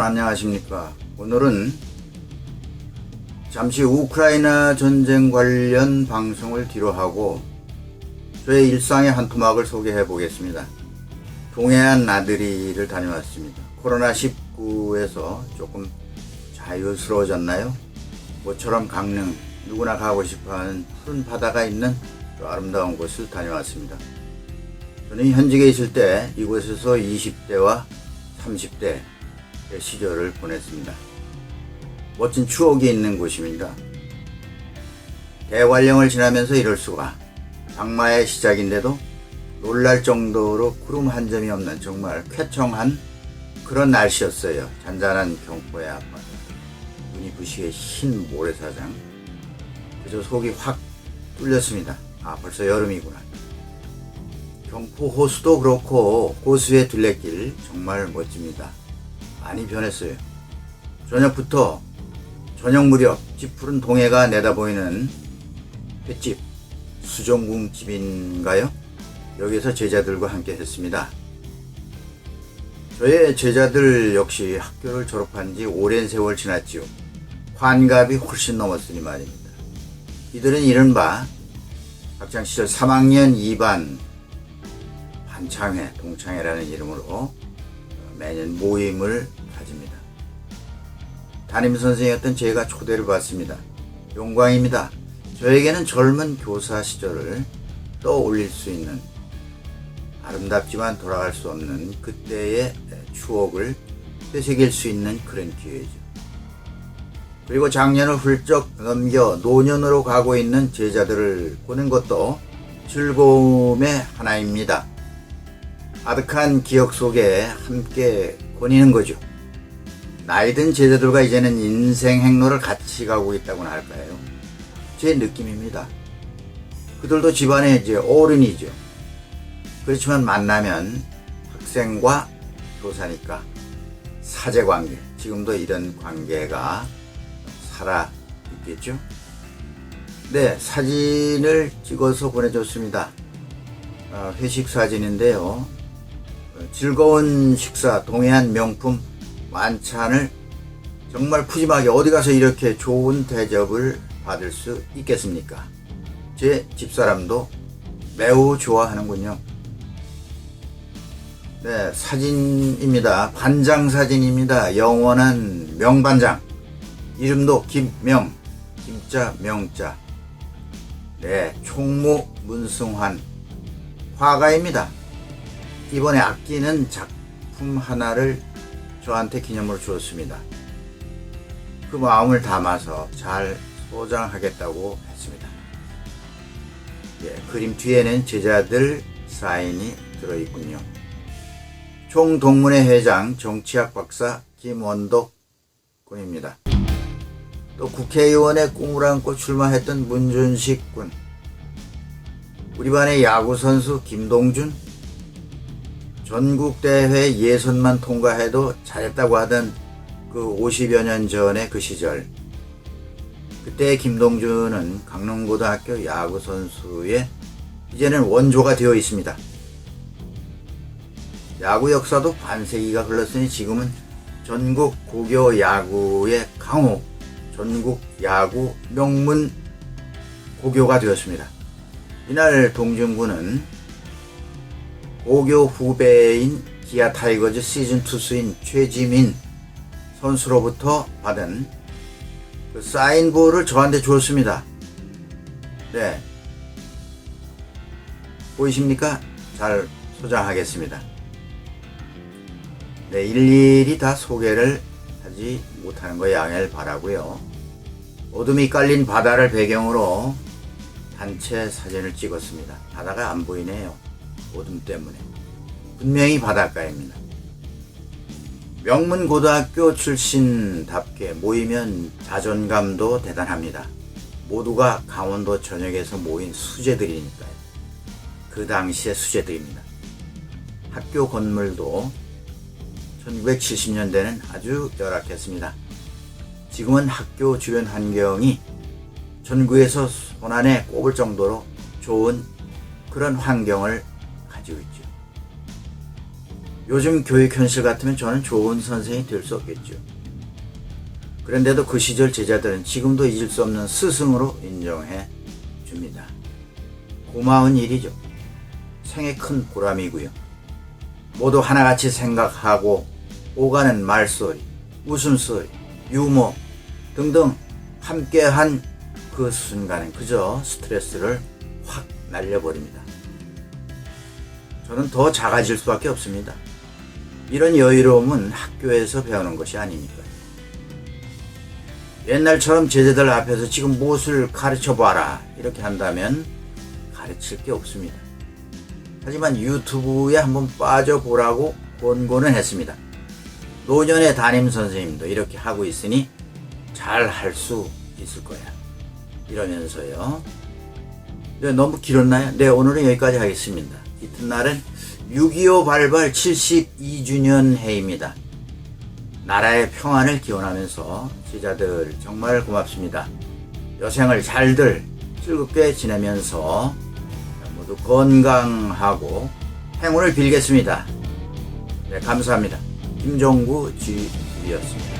안녕하십니까. 오늘은 잠시 우크라이나 전쟁 관련 방송을 뒤로 하고 저의 일상의 한 토막을 소개해 보겠습니다. 동해안 나들이를 다녀왔습니다. 코로나19에서 조금 자유스러워졌나요? 모처럼 강릉, 누구나 가고 싶어 하는 푸른 바다가 있는 또 아름다운 곳을 다녀왔습니다. 저는 현직에 있을 때 이곳에서 20대와 30대 시절을 보냈습니다. 멋진 추억이 있는 곳입니다. 대관령을 지나면서 이럴 수가 장마의 시작인데도 놀랄 정도로 구름 한 점이 없는 정말 쾌청한 그런 날씨였어요. 잔잔한 경포의 앞바다, 눈이 부시게 흰 모래사장, 그저 속이 확 뚫렸습니다. 아 벌써 여름이구나. 경포 호수도 그렇고 호수의 둘레길 정말 멋집니다. 많이 변했어요. 저녁부터 저녁 무렵 찌푸른 동해가 내다보이는 횟집 수정궁 집인가요? 여기서 제자들과 함께 했습니다. 저의 제자들 역시 학교를 졸업한 지 오랜 세월 지났지요. 환갑이 훨씬 넘었으니 말입니다. 이들은 이른바 학창시절 3학년 2반 한창회, 동창회라는 이름으로 매년 모임을 가집니다. 담임 선생이었던 제가 초대를 받습니다. 영광입니다. 저에게는 젊은 교사 시절을 떠올릴 수 있는 아름답지만 돌아갈 수 없는 그때의 추억을 되새길 수 있는 그런 기회죠. 그리고 작년을 훌쩍 넘겨 노년으로 가고 있는 제자들을 보는 것도 즐거움의 하나입니다. 아득한 기억 속에 함께 거니는 거죠. 나이든 제자들과 이제는 인생 행로를 같이 가고 있다고나 할까요? 제 느낌입니다. 그들도 집안의 이제 어른이죠. 그렇지만 만나면 학생과 교사니까 사제 관계, 지금도 이런 관계가 살아 있겠죠? 네, 사진을 찍어서 보내줬습니다. 어, 회식 사진인데요. 어, 즐거운 식사, 동해안 명품 만찬을 정말 푸짐하게 어디 가서 이렇게 좋은 대접을 받을 수 있겠습니까? 제 집사람도 매우 좋아하는군요. 네, 사진입니다. 반장 사진입니다. 영원한 명반장. 이름도 김명, 김자 명자. 네, 총무 문승환. 화가입니다. 이번에 아끼는 작품 하나를 저한테 기념으로 주었습니다. 그 마음을 담아서 잘 소장하겠다고 했습니다. 예, 그림 뒤에는 제자들 사인이 들어있군요. 총동문회 회장 정치학 박사 김원덕 군입니다. 또 국회의원의 꿈을 안고 출마했던 문준식 군. 우리 반의 야구 선수 김동준. 전국 대회 예선만 통과해도 잘했다고 하던 그 50여 년 전의 그 시절. 그때 김동준은 강릉고등학교 야구 선수의 이제는 원조가 되어 있습니다. 야구 역사도 반세기가 흘렀으니 지금은 전국 고교 야구의 강호, 전국 야구 명문 고교가 되었습니다. 이날 동준군은 고교 후배인 기아 타이거즈 시즌 투수인 최지민 선수로부터 받은 그 사인볼을 저한테 줬습니다. 네. 보이십니까? 잘 소장하겠습니다. 네, 일일이 다 소개를 하지 못하는 거 양해를 바라고요. 어둠이 깔린 바다를 배경으로 단체 사진을 찍었습니다. 바다가 안 보이네요. 어둠 때문에. 분명히 바닷가입니다. 명문 고등학교 출신답게 모이면 자존감도 대단합니다. 모두가 강원도 전역에서 모인 수재들이니까요. 그 당시의 수재들입니다. 학교 건물도 1970년대는 아주 열악했습니다. 지금은 학교 주변 환경이 전국에서 손안에 꼽을 정도로 좋은 그런 환경을 가지고 있죠. 요즘 교육 현실 같으면 저는 좋은 선생이 될 수 없겠죠. 그런데도 그 시절 제자들은 지금도 잊을 수 없는 스승으로 인정해 줍니다. 고마운 일이죠. 생의 큰 보람이고요. 모두 하나같이 생각하고 오가는 말소리, 웃음소리, 유머 등등 함께한 그 순간엔 그저 스트레스를 확 날려버립니다. 저는 더 작아질 수밖에 없습니다. 이런 여유로움은 학교에서 배우는 것이 아니니까요. 옛날처럼 제자들 앞에서 지금 무엇을 가르쳐 봐라 이렇게 한다면 가르칠 게 없습니다. 하지만 유튜브에 한번 빠져보라고 권고는 했습니다. 노년의 담임 선생님도 이렇게 하고 있으니 잘 할 수 있을 거야. 이러면서요. 네, 너무 길었나요? 네, 오늘은 여기까지 하겠습니다. 이튿날은 6.25 발발 72주년 해입니다. 나라의 평안을 기원하면서 제자들 정말 고맙습니다. 여생을 잘들 즐겁게 지내면서 모두 건강하고 행운을 빌겠습니다. 네, 감사합니다. 김종구 지휘였습니다.